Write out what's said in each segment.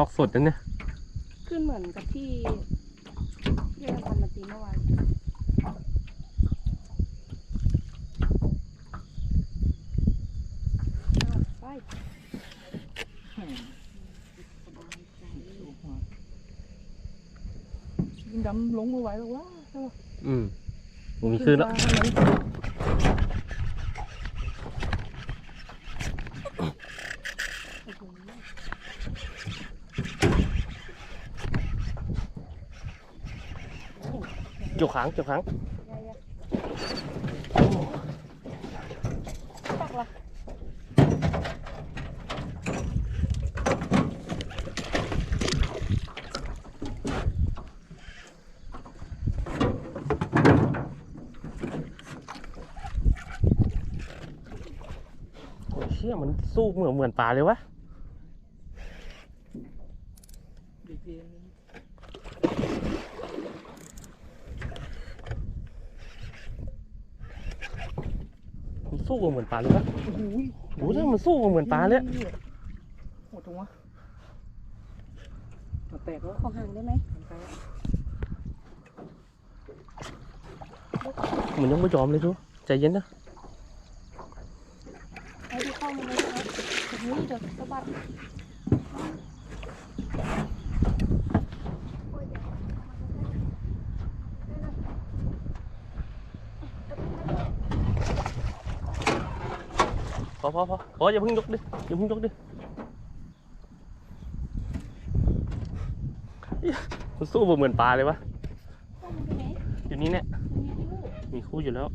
ฮอกสดนะเนี่ย ขึ้นเหมือนกับที่ที่เราทำมาตีเมื่อวานเอาไปยิงดำลงมาไหวหรอวะใช่ปะอืมผมมีคืนแล้ว โอ้โห เกี่ยวขางเกี่ยวขางโอ้ยเชี่ยมันสู้เหมือนเหมือนปลาเลยวะ ดีเพียงมันสู้เหมือนปลาเลยวะโอ้โหโอ้ยมันสู้เหมือนปลาเลยโหดจังวะมาแตกแล้วขอห่างได้ไหมมันไปแล้วมันยังไม่ยอมเลยทุกใจเย็นนะให้ดูเข้ามาเลยนะโอ้โหเดี๋ยวสะบัด พอพอพอพออย่าเพิ่งยกดิอย่าเพิ่งยกดิมันสู้เหมือนปลาเลยวะอยู่นี่เนี่ยมีคู่อยู่แล้ว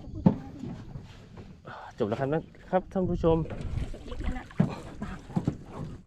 จะพูดยังไงดีจบแล้วครับนะครับท่านผู้ชม